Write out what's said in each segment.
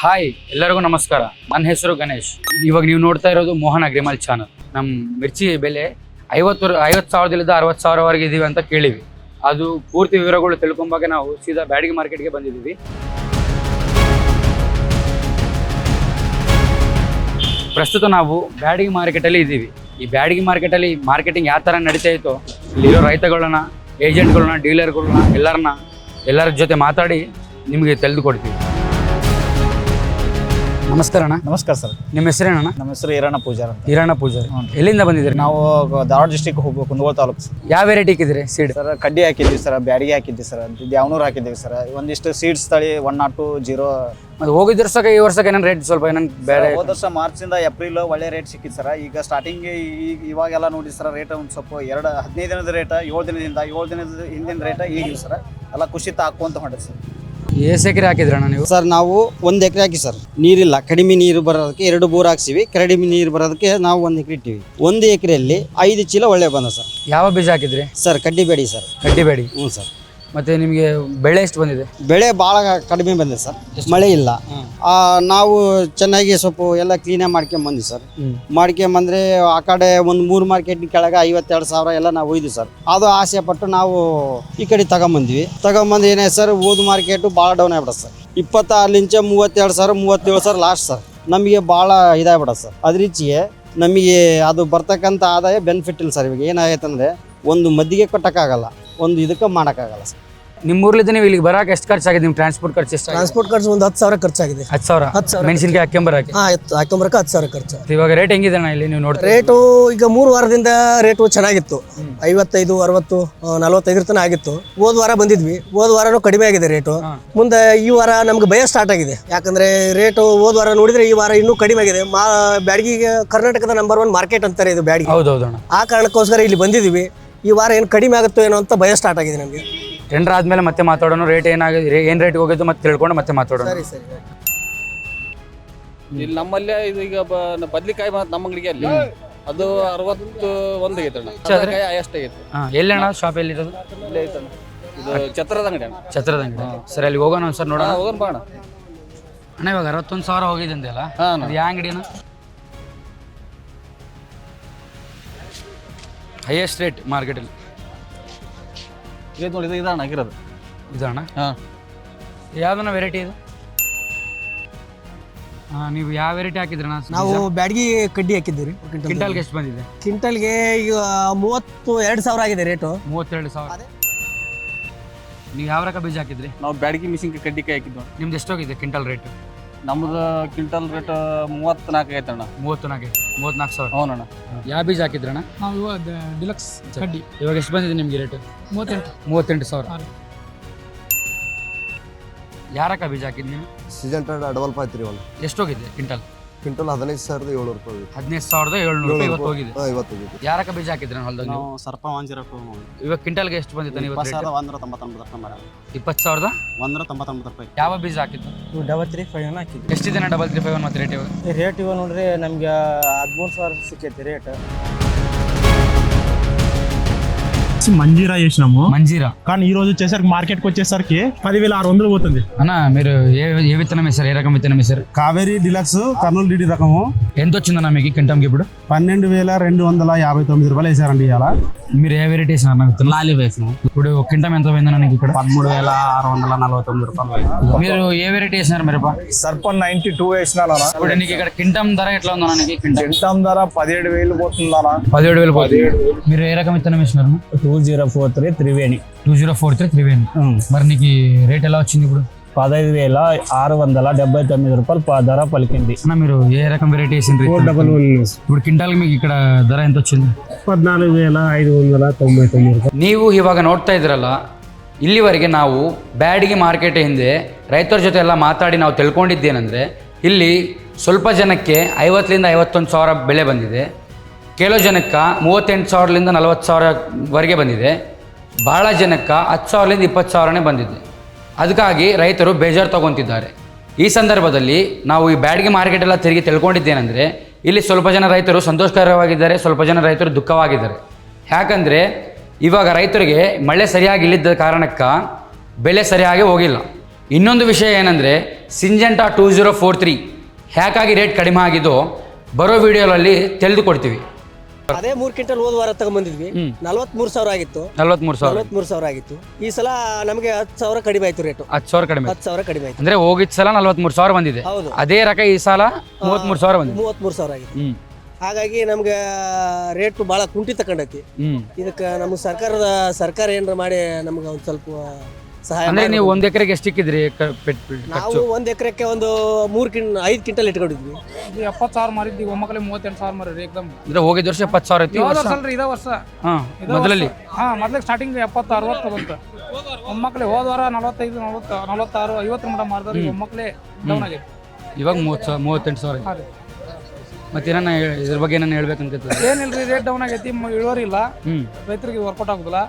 Hi ಎಲ್ಲರಿಗೂ ನಮಸ್ಕಾರ. ನನ್ನ ಹೆಸರು ಗಣೇಶ್. ಇವಾಗ ನೀವು ನೋಡ್ತಾ ಇರೋದು ಮೋಹನ್ ಅಗ್ರಿಮಲ್ ಚಾನಲ್. ನಮ್ಮ ಮಿರ್ಚಿ ಬೆಲೆ ಐವತ್ತು ಐವತ್ತು ಸಾವಿರದಿಂದ ಅರವತ್ತು ಸಾವಿರವರೆಗೆ ಇದ್ದೀವಿ ಅಂತ ಕೇಳಿವಿ. ಅದು ಪೂರ್ತಿ ವಿವರಗಳು ತಿಳ್ಕೊಂಬಾಗ ನಾವು ಸೀದಾ ಬ್ಯಾಡಗಿ ಮಾರ್ಕೆಟ್ಗೆ ಬಂದಿದ್ದೀವಿ. ಪ್ರಸ್ತುತ ನಾವು ಬ್ಯಾಡಿಗೆ ಮಾರ್ಕೆಟಲ್ಲಿ ಇದ್ದೀವಿ ಈ ಬ್ಯಾಡಿಗೆ ಮಾರ್ಕೆಟಲ್ಲಿ ಮಾರ್ಕೆಟಿಂಗ್ ಯಾವ ಥರ ನಡೀತಾ ಇತ್ತೋ, ಇಲ್ಲಿರೋ ರೈತಗಳನ್ನ ಏಜೆಂಟ್ಗಳನ್ನ ಡೀಲರ್ಗಳನ್ನ ಎಲ್ಲರನ್ನ ಎಲ್ಲರ ಜೊತೆ ಮಾತಾಡಿ ನಿಮಗೆ ತಿಳಿದುಕೊಡ್ತೀವಿ ನಮಸ್ಕಾರ ಅಣ್ಣ. ನಮಸ್ಕಾರ ಸರ್. ನಿಮ್ಮ ಹೆಸರೇನಣ್ಣ ನಮ್ಮ ಹೆಸರು ಈರಣ್ಣ ಪೂಜಾರ್ ಅಂತ. ಹಿರಣ್ಣ ಪೂಜಾರಿ. ಎಲ್ಲಿಂದ ಬಂದಿದ್ದೀರಿ? ನಾವು ಧಾರವಾಡ ಡಿಸ್ಟಿಕ್ ಹೋಗ್ಬೇಕು ಕುಂದಗೋಳ ತಾಲೂಕು ಸರ್. ಯಾವ ವೆರೈಟಿ ಇಕ್ಕಿದ್ರಿ ಸೀಡ್ ಸರ್ ಕಡ್ಡಿ ಹಾಕಿದ್ವಿ ಸರ್ ಬ್ಯಾಡಿಗೆ ಹಾಕಿದ್ವಿ ಸರ್ ದ್ಯಾವನೂರು ಹಾಕಿದ್ದೀವಿ ಸರ್. ಒಂದಿಷ್ಟು ಸೀಡ್ಸ್ ತಳಿ ಒನ್ ನಾಟ್ ಟು ಜೀರೋ ಹೋಗಿದ್ದ ವರ್ಷಕ್ಕೆ ಈ ವರ್ಷಕ್ಕೆ ಏನೇನು ರೇಟ್ ಸ್ವಲ್ಪ ಏನೇನು ಬೇರೆ ಹೋದ ವರ್ಷ ಮಾರ್ಚಿಂದ ಏಪ್ರಿಲ್ ಒಳ್ಳೆ ರೇಟ್ ಸಿಕ್ಕಿತ್ತು ಸರ್. ಈಗ ಸ್ಟಾರ್ಟಿಂಗ್ ಈಗ ಇವಾಗೆಲ್ಲ ನೋಡಿ ಸರ್ ರೇಟ್ ಒಂದು ಸ್ವಲ್ಪ ಎರಡು ಹದಿನೈದು ದಿನದ ರೇಟ್ ಏಳು ದಿನದಿಂದ ಏಳು ದಿನದ ಹಿಂದಿನ ರೇಟ್ ಈಗ ಸರ್. ಎಲ್ಲ ಖುಷಿ ಹಾಕುವಂತ ಹೊಂಟೆ ಸರ್. ಏಸ್ ಎಕರೆ ಹಾಕಿದ್ರಣ್ಣ ನೀವು? ಸರ್ ನಾವು ಒಂದು ಎಕರೆ ಹಾಕಿ ಸರ್. ನೀರಿಲ್ಲ. ಕಡಿಮೆ ನೀರು ಬರೋದಕ್ಕೆ ಎರಡು ಬೋರ್ ಹಾಕ್ಸಿವಿ. ಕಡಿಮೆ ನೀರು ಬರೋದಕ್ಕೆ ನಾವು ಒಂದು ಎಕರೆ ಇಟ್ಟಿವಿ. ಒಂದು ಎಕರೆಯಲ್ಲಿ ಐದು ಚೀಲ ಒಳ್ಳೆ ಬಂದ ಸರ್. ಯಾವ ಬೀಜ ಹಾಕಿದ್ರಿ? ಸರ್ ಕಡ್ಡಿ ಬೇಡಿ ಸರ್. ಕಡ್ಡಿ ಬೇಡಿ ಹ್ಞೂ ಸರ್. ಮತ್ತೆ ನಿಮಗೆ ಬೆಳೆ ಎಷ್ಟು ಬಂದಿದೆ? ಬೆಳೆ ಭಾಳ ಕಡಿಮೆ ಬಂದಿದೆ ಸರ್. ಮಳೆ ಇಲ್ಲ. ಆ, ನಾವು ಚೆನ್ನಾಗಿ ಸ್ವಲ್ಪ ಎಲ್ಲ ಕ್ಲೀನಾಗಿ ಮಾಡ್ಕೊಂಬಂದ್ವಿ ಸರ್. ಮಾಡ್ಕೊಂಬಂದ್ರೆ ಆ ಕಡೆ ಒಂದು ಮೂರು ಮಾರ್ಕೆಟ್ ಕೆಳಗೆ ಐವತ್ತೆರಡು ಸಾವಿರ ಎಲ್ಲ ನಾವು ಒಯ್ದು ಸರ್. ಅದು ಆಸೆ ಪಟ್ಟು ನಾವು ಈ ಕಡೆ ತಗೊಂಬಂದ್ವಿ ತಗೊಂಬಂದು ಏನೇ ಸರ್ ಓದು ಮಾರ್ಕೆಟು ಭಾಳ ಡೌನ್ ಆಗ್ಬಿಡುತ್ತೆ ಸರ್. ಇಪ್ಪತ್ತಾರಲಿಂಚ ಮೂವತ್ತೆರಡು ಸಾವಿರ ಮೂವತ್ತೇಳು ಸಾವಿರ ಲಾಸ್ಟ್ ಸರ್. ನಮಗೆ ಭಾಳ ಇದಾಗ್ಬಿಡುತ್ತೆ ಸರ್. ಅದ್ರ ನಮಗೆ ಅದು ಬರ್ತಕ್ಕಂಥ ಆದಾಯ ಬೆನಿಫಿಟ್ ಇಲ್ಲ ಸರ್ ಇವಾಗ. ಏನಾಗೈತೆ ಅಂದರೆ ಒಂದು ಮದ್ದಿಗೆ ಕಟ್ಟಕ್ಕಾಗಲ್ಲ ಒಂದು ಇದಕ್ಕೆ ಮಾಡೋಕ್ಕಾಗಲ್ಲ ಸರ್. ನಿಮ್ಮ ಊರ್ಲಿದ್ದ ನೀವು ಇಲ್ಲಿಗೆ ಬರಕ್ಕೆ ಎಷ್ಟು ಖರ್ಚಾಗಿದೆ? ನಿಮ್ಮ ಟ್ರಾನ್ಸ್ಪೋರ್ಟ್ ಖರ್ಚು ಎಷ್ಟು ಟ್ರಾನ್ಸ್ಪೋರ್ಟ್ ಖರ್ಚು ಒಂದು ಹತ್ತು ಸಾವಿರ ಖರ್ಚಾಗಿದೆ. ಹತ್ತು ಸಾವಿರ? ಹತ್ತು ಸಾವಿರ ಮೆಣಸಿನ್ಕಾಯಿ ಹಾಕ್ಕೊಂಬರಕ್ಕೆ ಹಾಂ ಆಯ್ತು ಹಾಕೊಂಬರಕ್ಕೆ ಹತ್ತು ಸಾವಿರ ಖರ್ಚು. ಇವಾಗ ರೇಟ್ ಹೆಂಗಿದೆ ಅಣ್ಣ ಇಲ್ಲಿ ನೀವು ನೋಡಿ ರೇಟು ಈಗ ಮೂರು ವಾರದಿಂದ ರೇಟು ಚೆನ್ನಾಗಿತ್ತು. ಐವತ್ತೈದು ಅರವತ್ತು ನಲವತ್ತೈದು ನಲವತ್ತೈದರ ತನಕ ಆಗಿತ್ತು. ಹೋದ ವಾರ ಬಂದಿದ್ವಿ. ಹೋದ ವಾರನೂ ಕಡಿಮೆ ಆಗಿದೆ ರೇಟು ಮುಂದೆ ಈ ವಾರ ನಮ್ಗೆ ಭಯ ಸ್ಟಾರ್ಟ್ ಆಗಿದೆ. ಯಾಕಂದ್ರೆ ರೇಟು ಹೋದ ವಾರ ನೋಡಿದ್ರೆ ಈ ವಾರ ಇನ್ನೂ ಕಡಿಮೆ ಆಗಿದೆ. ಮಾ ಬ್ಯಾಡಗಿಗೆ ಕರ್ನಾಟಕದ ನಂಬರ್ ಒನ್ ಮಾರ್ಕೆಟ್ ಅಂತಾರೆ ಇದು ಬ್ಯಾಡಗಿ. ಹೌದೌದು ಆ ಕಾರಣಕ್ಕೋಸ್ಕರ ಇಲ್ಲಿ ಬಂದಿದ್ದೀವಿ. ಈ ವಾರ ಏನು ಕಡಿಮೆ ಆಗುತ್ತೋ ಏನೋ ಅಂತ ಭಯ ಸ್ಟಾರ್ಟ್ ಆಗಿದೆ ನಮಗೆ. ಟೆಂಡರ್ ಆದ್ಮೇಲೆ ಮತ್ತೆ ಮಾತಾಡೋಣ ರೇಟ್ ಏನಾಗಿದೆ ಏನು ರೇಟ್ ಹೋಗಿದ್ದು ಮತ್ತೆ ತಿಳ್ಕೊಂಡು ಮತ್ತೆ ಮಾತಾಡೋಣ. ಸರಿ ಸರಿ ಇಲ್ಲಿ ನಮ್ಮಲ್ಲೇ ಇದು ಈಗ ಬ- ಬದ್ಲಿಕಾಯಿ ಬಂತ ನಮ್ಮ ಅಂಗಡಿಗೆ ಅಲ್ಲಿ. ಅದು ಅರವತ್ತು ಒಂದು ಆಗೈತೆ ಅಣ್ಣ. ಬದ್ಲಿಕಾಯಿ ಎಷ್ಟಾಗೈತೆ ಹಾಂ ಎಲ್ಲಿ ಅಣ್ಣ? ಶಾಪ್ ಎಲ್ಲಿರೋದು ಇಲ್ಲೇ ಐತಣ್ಣ ಇದು ಛತ್ರದ ಅಂಗಡಿ ಅಣ್ಣ. ಛತ್ರದ ಅಂಗಡಿ ಸರಿ ಅಲ್ಲಿ ಹೋಗೋಣ ಒಂದ್ಸರಿ ನೋಡೋಣ. ಹೋಗೋಣ ಬಾ ಅಣ್ಣ. ಅಣ್ಣ ಇವಾಗ ಅರವತ್ತೊಂದು ಸಾವಿರ ಹೋಗಿದೆ ಅಂದಲ್ಲ ಹಾ ಅಣ್ಣ. ಅದು ಯಾವ ಅಂಗಡಿ ಹೈಯೆಸ್ಟ್ ರೇಟ್ ಮಾರ್ಕೆಟಲ್ಲಿ ಇದು ನೋಡಿ ಇದು ಇದಣ್ಣ ಆಗಿರೋದು. ಇದಣ್ಣ ಹಾ. ಯಾವ್ದನ್ನ ವೆರೈಟಿ ಇದು? ಹಾಂ ನೀವು ಯಾವ ವೆರೈಟಿ ಹಾಕಿದ್ರಣ್ಣ? ನಾವು ಬ್ಯಾಡಗಿ ಕಡ್ಡಿ ಹಾಕಿದ್ದೀವಿ. ಕ್ವಿಂಟಲ್ಗೆ ಎಷ್ಟು ಬಂದಿದೆ? ಕ್ವಿಂಟಲ್ಗೆ ಈಗ ಮೂವತ್ತು ಎರಡು ಸಾವಿರ ಆಗಿದೆ ರೇಟು. ಮೂವತ್ತೆರಡು ಸಾವಿರ. ನೀವು ಯಾವ ರಕ ಬೀಜ ಹಾಕಿದ್ರಿ? ನಾವು ಬ್ಯಾಡಗಿ ಮಿಷಿನ್ಗೆ ಕೈ ಹಾಕಿದ್ವು ನಿಮ್ದು ಎಷ್ಟೋಗಿದೆ ಕಿಂಟಲ್ ರೇಟ್? ನಮ್ದು ಕ್ವಿಂಟಲ್ ರೇಟ್ ಮೂವತ್ನಾಲ್ಕು ಐತೆ ಅಣ್ಣ. ಮೂವತ್ತು ನಾಲ್ಕು ಮೂವತ್ನಾಲ್ಕು ಸಾವಿರ. ಹ್ಞೂ ಅಣ್ಣ ಯಾವ ಬೀಜ ಹಾಕಿದ್ರಣ್ಣ? ನಾವು ಇವಾಗ ಡಿಲಕ್ಸ್ ಕಡ್ಡಿ. ಇವಾಗ ಎಷ್ಟು ಬಂದಿದೆ ನಿಮಗೆ ರೇಟ್ ಮೂವತ್ತೆಂಟು. ಮೂವತ್ತೆಂಟು ಸಾವಿರ. ಯಾರಕ್ಕ ಬೀಜ ಹಾಕಿದ್ರಿ ನೀವು? Season trend double five three one ಎಷ್ಟೋಗಿದೆ quintal? Quintal ಹದಿನೈದು ಸಾವಿರದ ಏಳ್ನೂರು ರೂಪಾಯಿ ಹದಿನೈದು ಸಾವಿರದ ಏಳ್ನೂರು ರೂಪಾಯಿ ಇವತ್ತು ಹೋಗಿದೆ. ಹಾಂ ಇವತ್ತು ಹೋಗಿದೆ. ಯಾರಕ್ಕ ಬೀಜ ಹಾಕಿದ್ರ ಹೊಲ್ದಾಗ ನೀವು ನಾವು ಸರ್ಪ ಒಂಜಿರ ಜೀರೋ ಇವಾಗ ಕ್ವಿಂಟಲ್ಗೆ ಎಷ್ಟು ಬಂದಿತ್ತು ನೀವು ಇಪ್ಪತ್ತು ಸಾವಿರದ ಒಂದರ ತೊಂಬತ್ತೊಂಬತ್ತು ರೂಪಾಯಿ ಇಪ್ಪತ್ತು ಸಾವಿರದ? ಒಂದರ ತೊಂಬತ್ತೊಂಬತ್ತು ರೂಪಾಯಿ. ಯಾವ ಬೀಜ ಹಾಕಿದ್ದು? ಡಬಲ್ ತ್ರೀ ಫೈವ್ ಎಷ್ಟು ಎಷ್ಟಿದೆ ಡಬಲ್ ತ್ರೀ ಫೈವ್ ಒನ್ ಮತ್ತೆ ರೇಟ್ ಇವಾಗ? ರೇಟ್ ಇವಾಗ ನೋಡ್ರಿ ನಮ್ಗೆ ಹದಿಮೂರು ಸಾವಿರ ಸಿಕ್ಕೈತಿ ರೇಟ್ మంజీరా చేసినాము. మంజీరా? కానీ ఈ రోజు వచ్చేసరికి మార్కెట్కి వచ్చేసరికి పదివేల ఆరు వందలు పోతుంది. అన్న మీరు ఏ ఏ విత్తనం వేశారు? ఏ రకం విత్తనం వేశారు? కావేరీ డిలక్స్ కర్నూలు డిడి రకము. ఎంత వచ్చిందన్న మీకు కింటంకి ఇప్పుడు? పన్నెండు వేల రెండు వందల యాభై తొమ్మిది రూపాయలు వేసారండి ఇవాళ. మీరు ఏ వెరైటీ వేసినారు నాకు విత్తనం? లాలి వేసినాం. ఇప్పుడు ఒక కింటం ఎంత పోయిందన్న నీకు ఇక్కడ? పదమూడు వేల ఆరు వందల నలభై తొమ్మిది రూపాయలు మీరు ఏ వెరైటీ వేసినారు మిరప సర్పన్ నైన్టీ టూ వేసినానా ఇప్పుడు నీకు ఇక్కడ కింటం ధర ఎట్లా ఉందన్న నీకు కింటం ధర పదిహేడు వేలు పోతుందనా పదిహేడు వేలు పోతుంది. మీరు ఏ రకం విత్తనం వేసినారు? Two zero four three Triveni two zero four three three మరి నీకు ఈ రేట్ ఎలా వచ్చింది ఇప్పుడు పదహైదు వేల ఆరు వందల డెబ్బై తొమ్మిది రూపాయలు ప- ధర పలికింది అన్న మీరు ఏ రకం వెరైటీ వేసిండ్రు డబల్ వన్ ఇప్పుడు కింటాల్ మీకు ఇక్కడ ధర ఎంత వచ్చింది పద్నాలుగు వేల ఐదు వందల తొంభై తొమ్మిది రూపాయలు ನೀವು ಇವಾಗ ನೋಡ್ತಾ ಇದ್ರಲ್ಲ ಇಲ್ಲಿವರೆಗೆ ನಾವು ಬ್ಯಾಡಿಗೆ ಮಾರ್ಕೆಟ್ ಹಿಂದೆ ರೈತರ ಜೊತೆ ಎಲ್ಲ ಮಾತಾಡಿ ನಾವು ತಿಳ್ಕೊಂಡಿದ್ದೇನೆಂದರೆ ಇಲ್ಲಿ ಸ್ವಲ್ಪ ಜನಕ್ಕೆ ಐವತ್ತರಿಂದ ಐವತ್ತೊಂದು ಸಾವಿರ ಬೆಲೆ ಬಂದಿದೆ ಕೆಲವು ಜನಕ್ಕೆ ಮೂವತ್ತೆಂಟು ಸಾವಿರದಿಂದ ನಲವತ್ತು ಸಾವಿರವರೆಗೆ ಬಂದಿದೆ. ಭಾಳ ಜನಕ್ಕೆ ಹತ್ತು ಸಾವಿರದಿಂದ ಇಪ್ಪತ್ತು ಸಾವಿರನೇ ಬಂದಿದೆ. ಅದಕ್ಕಾಗಿ ರೈತರು ಬೇಜಾರು ತಗೊತಿದ್ದಾರೆ. ಈ ಸಂದರ್ಭದಲ್ಲಿ ನಾವು ಈ ಬ್ಯಾಡಿಗೆ ಮಾರ್ಕೆಟ್ ಎಲ್ಲ ತಿರುಗಿ ತಿಳ್ಕೊಂಡಿದ್ದೇನೆಂದರೆ, ಇಲ್ಲಿ ಸ್ವಲ್ಪ ಜನ ರೈತರು ಸಂತೋಷಕರವಾಗಿದ್ದಾರೆ, ಸ್ವಲ್ಪ ಜನ ರೈತರು ದುಃಖವಾಗಿದ್ದಾರೆ. ಯಾಕಂದರೆ, ಇವಾಗ ರೈತರಿಗೆ ಮಳೆ ಸರಿಯಾಗಿ ಇಲ್ಲದ ಕಾರಣಕ್ಕೆ ಬೆಲೆ ಸರಿಯಾಗಿ ಹೋಗಿಲ್ಲ. ಇನ್ನೊಂದು ವಿಷಯ ಏನಂದರೆ Syngenta two zero four three ಹ್ಯಾಕಾಗಿ rate ಕಡಿಮೆ ಆಗಿದ್ದು ಬರೋ ವೀಡಿಯೋಗಳಲ್ಲಿ ತಿಳಿದುಕೊಡ್ತೀವಿ ಅದೇ ಮೂರ್ ಕ್ವಿಂಟಲ್ ಹೋದ ವಾರ ತಗೊಂಡ್ಬಂದಿದ್ವಿ. ನಲವತ್ಮೂರು ಸಾವಿರ ಆಗಿತ್ತು. ನಲ್ವತ್ಮೂರು ಸಾವಿರ. ನಲವತ್ಮೂರು ಸಾವಿರ ಆಗಿತ್ತು. ಈ ಸಲ ನಮಗೆ ಹತ್ತು ಸಾವಿರ ಕಡಿಮೆ ಆಯ್ತು ರೇಟ್ ಹತ್ತು ಸಾವಿರ ಕಡಿಮೆ ಹತ್ತು ಸಾವಿರ ಕಡಿಮೆ ಆಯ್ತು. ಅಂದ್ರೆ ಹೋಗಿದ್ ಸಲ ನಲ್ವತ್ಮೂರು ಸಾವಿರ ಬಂದಿದೆ. ಹೌದು. ಅದೇ ರಕ ಈ ಸಲ ಮೂವತ್ತ್ಮೂರು ಸಾವಿರ ಬಂದಿದೆ. ಮೂವತ್ಮೂರು ಸಾವಿರ ಆಗಿದೆ. ಹಾಗಾಗಿ ನಮ್ಗೆ ರೇಟ್ ಬಹಳ ಕುಂಠಿತ ಕಂಡೈತಿ. ಇದಕ್ಕೆ ನಮ್ಗೆ ಸರ್ಕಾರದ ಸರ್ಕಾರ ಏನಾರ ಮಾಡಿ ನಮ್ಗೆ ಒಂದು ಸ್ವಲ್ಪ ಸಹಾಯ ಅಂದ್ರೆ ನೀವು. ಒಂದು ಎಕರೆಗೆ ಎಷ್ಟು ಇಕ್ಕಿದ್ರಿ ನಾವು ಒಂದ್ ಒಂದು ಎಕರೆಕ್ಕೆ ಒಂದು ಮೂರು ಕಿನ್ ಐದು ಕ್ವಿಂಟಲ್ ಇಟ್ಕೊಂಡಿದ್ವಿ. ಎಪ್ಪತ್ತು ಸಾವಿರ ಮಾರಿದ್ವಿ ಒಮ್ಮಕ್ಕಳೇ ಮೂವತ್ತೆಂಟು ಸಾವಿರ ಮಾರಿದ್ರಿ ಏಕದಮ್ ಅಂದ್ರೆ ಹೋಗಿದ ವರ್ಷ ಎಪ್ಪತ್ತು ಸಾವಿರ ಇತ್ತು ಈ ವರ್ಷ ವರ್ಷ? ಅಲ್ರಿ ಇದೇ ವರ್ಷ. ಹಾಂ ಮೊದಲಲ್ಲಿ. ಹಾ ಮೊದ್ಲಿಗೆ ಸ್ಟಾರ್ಟಿಂಗ್ ಎಪ್ಪತ್ತು ಅರವತ್ತು ಬಂತು. ಒಮ್ಮಕ್ಕಳೇ ಹೋದ ವಾರ ನಲವತ್ತೈದು ನಲವತ್ತು ನಲವತ್ತಾರು ಐವತ್ತು ಮಟ ಮಾರಿದ್ರೆ ಒಮ್ಮಕ್ಕಳೇ ಡೌನ್ ಇವಾಗ ಮೂವತ್ತು ಸಾವಿರ ಮೂವತ್ತೆಂಟು ಸಾವಿರ ಹಾ ರೀ. ಮತ್ತೆ ಏನನ್ನ ಹೇಳ್- ಇದ್ರ ಬಗ್ಗೆ ಏನಾನ ಹೇಳ್ಬೇಕಂತ ಏನಿಲ್ರಿ ರೇಟ್ ಡೌನ್ ಆಗೈತಿ ಮ- ಇಳುವರಿ ಇಲ್ಲ. ಹ್ಞೂ ರೈತರಿಗೆ ವರ್ಕೌಟ್ ಆಗುದಿಲ್ಲ.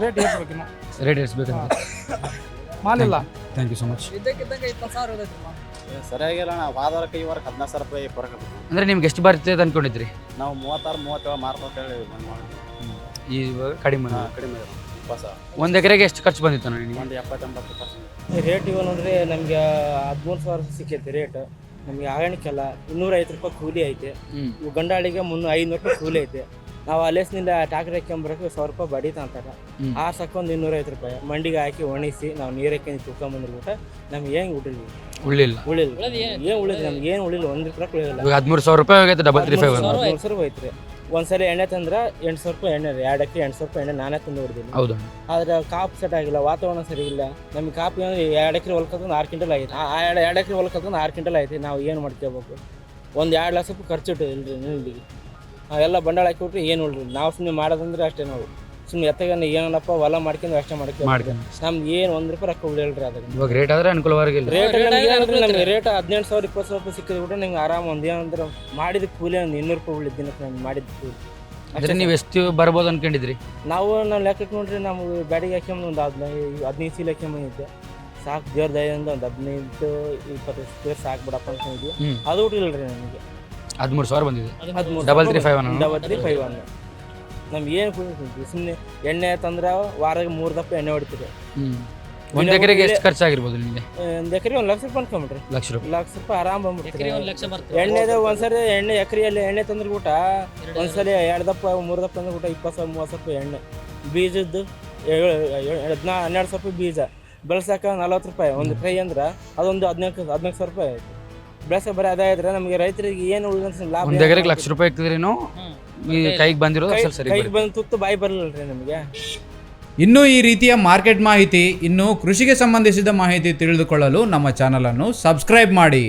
ರೇಟ್ ಏರ್ಸ್ಬೇಕು ಇನ್ನು. ರೇಟ್ ಇರಿಸ್ಬೇಕಂತ ಮಾಲಿಲ್ಲ. ಥ್ಯಾಂಕ್ ಯು ಸೊ ಮಚ್ ಸರಿಯಾಗಿಲ್ಲ ನಾವು ವಾದ ವಾರಕ್ಕೆ ಈ ವಾರಕ್ಕೆ ಹದಿನಾರು ಸಾವಿರ ರೂಪಾಯಿ ಆಗ್ತದೆ. ಅಂದರೆ ನಿಮ್ಗೆ ಎಷ್ಟು ಬರ್ತದೆ ಅನ್ಕೊಂಡಿದ್ರಿ? ನಾವು ಮೂವತ್ತಾರು ಮೂವತ್ತೇಳು ಅಂತ ಹೇಳಿ ಬಂದ್ ಮಾಡಿದ್ವಿ ಇವಾಗ ಕಡಿಮೆ ಕಡಿಮೆ. ಹೊಸ. ಒಂದು ಎಕರೆಗೆ ಎಷ್ಟು ಖರ್ಚು ಬಂದಿತ್ತು ನನಗೆ ಒಂದು ಎಪ್ಪತ್ತೊಂಬತ್ತು ಪರ್ಸೆಂಟ್. ರೇಟ್ ಇವ ನೋಡ್ರಿ ನಮ್ಗೆ ಹದಿಮೂರು ಸಾವಿರ ಸಿಕ್ಕೈತಿ ರೇಟ್. ನಮ್ಗೆ ಆಗಣಿಕೆಲ್ಲ ಇನ್ನೂರೈವತ್ತು ರೂಪಾಯಿ ಕೂಲಿ ಐತೆ. ಹ್ಞೂ ಗಂಡಾಳಿಗೆ ಮುನ್ನೂರ ಐನೂರು ರೂಪಾಯಿ ಕೂಲಿ ಐತೆ. ನಾವು ಅಲೇಸ್ನಿಂದ ಟ್ಯಾಕ್ರಿ ಹಾಕೊಂಬರಕ್ಕೆ ಸಾವಿರ ರೂಪಾಯಿ ಬಡೀತ ಅಂತಾರೆ. ಆ ಸಕ್ಕ ಒಂದು ಇನ್ನೂರೈವತ್ತು ರೂಪಾಯಿ. ಮಂಡಿಗೆ ಹಾಕಿ ಒಣಿಸಿ ನಾವು ನೀರಕ್ಕೆ ಹಾಕಿ ತುಳ್ಕೊಂಬಂದ್ಬಿಟ್ಟು ನಮ್ಗೆ ಏನು ಉಳಿದ್ವಿ ಉಳಿಲ್ಲ ಉಳಿಲ್ಲ ಏನು ಉಳಿದ್ ನಮ್ಗೆ ಏನು ಉಳಿಲ್ಲ ಒಂದು ರೂಪಾಯಿ ಉಳಿಲ್ಲ ಹದಿಮೂರು ಸಾವಿರ ರೂಪಾಯಿ ಹೋಗೈತೆ ಡಬಲ್ ತ್ರೀ ಫೈವ್ ಹದಿಮೂರು ಸಾವಿರ ರೂಪಾಯಿ ಐತ್ರಿ ಒಂದ್ಸರಿ ಎಣ್ಣೆ ತಂದ್ರೆ ಎಂಟು ಸಾವಿರ ರೂಪಾಯಿ ಎಣ್ಣೆ ರೀ. ಎರಡಕ್ಕೆ ಎಂಟು ಸಾವಿರ ರೂಪಾಯಿ ಎಣ್ಣೆ ನಾನೇ ತಂದು ಹೊಡೆದಿಲ್ಲ ಹೌದು. ಆದ್ರೆ ಕಾಪ್ ಸೆಟ್ ಆಗಿಲ್ಲ ವಾತಾವರಣ ಸರಿ ಇಲ್ಲ ನಮ್ಗೆ ಕಾಪಿ ಅಂದ್ರೆ ಎರಡು ಎಕರೆ ಹೊಲ್ಕಂದ್ರೆ ಆರು ಕಿಂಟಲ್ ಆಗೈತೆ. ಆ ಎರಡು ಎರಡು ಎಕರೆ ಹೊಲ್ಕಂದ್ರೆ ಆರು ಕಿಂಟಲ್ ಐತಿ ನಾವು ಏನು ಮಾಡ್ಕೋಬೇಕು ಒಂದು ಎರಡು ಲಕ್ಷ ರೂಪಾಯಿ ಖರ್ಚಿಟ್ಟು ಇಲ್ರಿ ನಿಲ್ಲಿಗೆ ನಾವೆಲ್ಲ ಬಂಡವಾಳ ಹಾಕಿಬಿಟ್ರೆ ಏನು ಉಳ್ರಿ? ನಾವು ಸುಮ್ಮನೆ ಮಾಡೋದಂದ್ರೆ ಅಷ್ಟೇ ನಾವು. ಸುಮ್ಮನೆ ಎತ್ತಗನ್ನ ಏನಪ್ಪ ಹೊಲ ಮಾಡ್ಕೊಂಡು ಅಷ್ಟೇ ಮಾಡ್ಕೊಂಡು ಮಾಡ್ಕೊಂಡು. ನಮ್ಗೆ ಏನು ಒಂದು ರೂಪಾಯಿ ರೊಕ್ಕ ಉಳಿಯಲ್ರಿ ಅದಕ್ಕೆ. ಇವಾಗ ರೇಟ್ ಆದ್ರೆ ಅನುಕೂಲವಾಗಿಲ್ಲ ರೇಟ್ ನಮ್ಗೆ ರೇಟ್ ಹದಿನೆಂಟು ಸಾವಿರ ಇಪ್ಪತ್ತು ಸಾವಿರ ರೂಪಾಯಿ ಸಿಕ್ಕಿದ್ರು ಕೂಡ ನಿಮ್ಗೆ ಆರಾಮ ಒಂದು ಏನಂದ್ರೆ ಮಾಡಿದ ಕೂಲಿ ಒಂದು ಇನ್ನೂರು ರೂಪಾಯಿ ಉಳಿದ ದಿನಕ್ಕೆ ನಾನು ಮಾಡಿದ ಕೂಲಿ. ಅಂದ್ರೆ ನೀವು ಎಷ್ಟು ಬರ್ಬೋದು ಅನ್ಕೊಂಡಿದ್ರಿ? ನಾವು ನಾವು ಲೆಕ್ಕಕ್ಕೆ ನೋಡ್ರಿ ನಮ್ಗೆ ಬ್ಯಾಡಿಗೆ ಹಾಕ್ಯಂಬ ಒಂದು ಹದಿನೈದು ಹದಿನೈದು ಸೀಲ್ ಹಾಕ್ಯಂಬಂದಿದ್ದೆ ಸಾಕು ದೇವ್ರ ದಯಿಂದ ಒಂದು ಹದಿನೈದು ಇಪ್ಪತ್ತೈದು ಸಾಕು ಬಿಡಪ್ಪ ಅನ್ಕೊಂಡಿದ್ವಿ. ಅದು ರೀ ನಮಗೆ. ಹದಿಮೂರು ಸಾವಿರ ಬಂದಿದೆ. ಹದಿಮೂರು three five? Double three five one ನಮ್ಗೆ ಏನು ಸುಮ್ಮನೆ ಎಣ್ಣೆ ತಂದ್ರೆ ವಾರಕ್ಕೆ ಮೂರು ದಪ್ಪ ಎಣ್ಣೆ ಹೊಡಿತೀರಿ ಒಂದು ಎಕರೆಗೆ ಎಷ್ಟು ಖರ್ಚಾಗಿರ್ಬೋದು ನಿಮಗೆ? ಒಂದು ಎಕರೆ ಒಂದು ಲಕ್ಷ ರೂಪಾಯಿ ಅನ್ಕೊಂಬಿಟ್ರಿ. ಲಕ್ಷ ರೂಪಾಯಿ. ಲಕ್ಷ ರೂಪಾಯಿ ಆರಾಮ್ ಬಂದ್ಬಿಡ್ತೀರಿ ಎಣ್ಣೆದ ಒಂದ್ಸರಿ ಎಣ್ಣೆ ಎಕರೆಯಲ್ಲಿ ಎಣ್ಣೆ ತಂದ್ರೆ ಊಟ ಒಂದ್ಸರಿ ಎರಡು ದಪ್ಪ ಮೂರು ದಪ್ಪ ತಂದ್ರೆ ಊಟ ಇಪ್ಪತ್ತು ಸಾವಿರ ಮೂವತ್ತು ಸಾವಿರ ಎಣ್ಣೆ. ಬೀಜದ್ದು ಹದಿನಾ ಹನ್ನೆರಡು ಸಾವಿರ ರೂಪಾಯಿ ಬೀಜ. ಬೆಳ್ಸಕ್ಕೆ ನಲ್ವತ್ತು ರೂಪಾಯಿ. ಒಂದು ಫ್ರೈ ಅಂದ್ರೆ ಅದೊಂದು ಹದಿನಾಲ್ಕು ಹದಿನಾಲ್ಕು ಸಾವಿರ ರೂಪಾಯಿ ಆಯ್ತು. ಬೆಳೆಸ ಬರೀ ಅದೇ ಇದ್ರೆ ನಮಗೆ ರೈತರಿಗೆ ಏನು ಉಳಿದಂತ ಲಾಭ ಒಂದು ಎಕರೆಗೆ ಲಕ್ಷ ರೂಪಾಯಿ ಇಕ್ತಿದ್ರೇನು ಈ ಕೈಗೆ ಬಂದಿರೋದು ಅಸಲ್ ಸರಿ ಕೈಗೆ ಬಂದು ತುತ್ತು ಬಾಯಿ ಬರಲಿಲ್ಲ ನಮಗೆ. ಇನ್ನು ಈ ರೀತಿಯ ಮಾರ್ಕೆಟ್ ಮಾಹಿತಿ ಇನ್ನು ಕೃಷಿಗೆ ಸಂಬಂಧಿಸಿದ ಮಾಹಿತಿ ತಿಳಿದುಕೊಳ್ಳಲು ನಮ್ಮ ಚಾನಲನ್ನು ಸಬ್ಸ್ಕ್ರೈಬ್ ಮಾಡಿ.